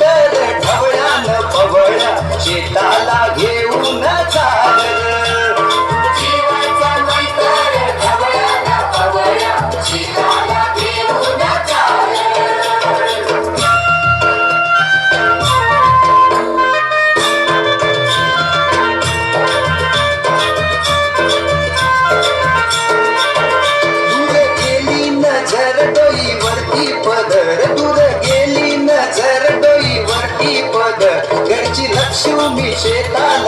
तर ढवळ्यान पवळ्या शेताला घेऊन चालले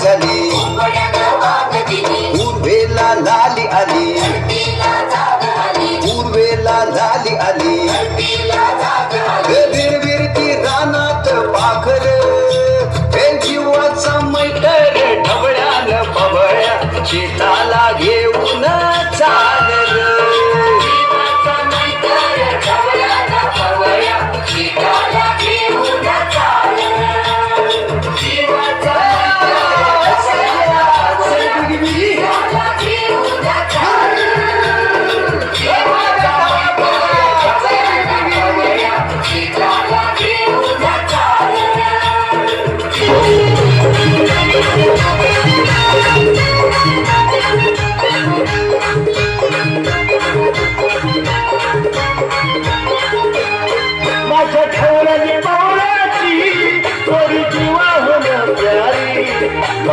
de.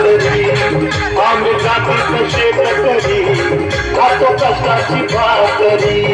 করি আমি কাপড় কষে করি কত কষ্টাছি ভাগ করি।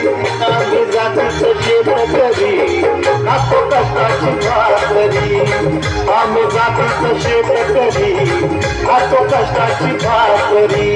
आम्ही जातीच शेत करी असो कष्टाची भाकरी आम्ही जातीच शेत करी असो कष्टाची भाकरी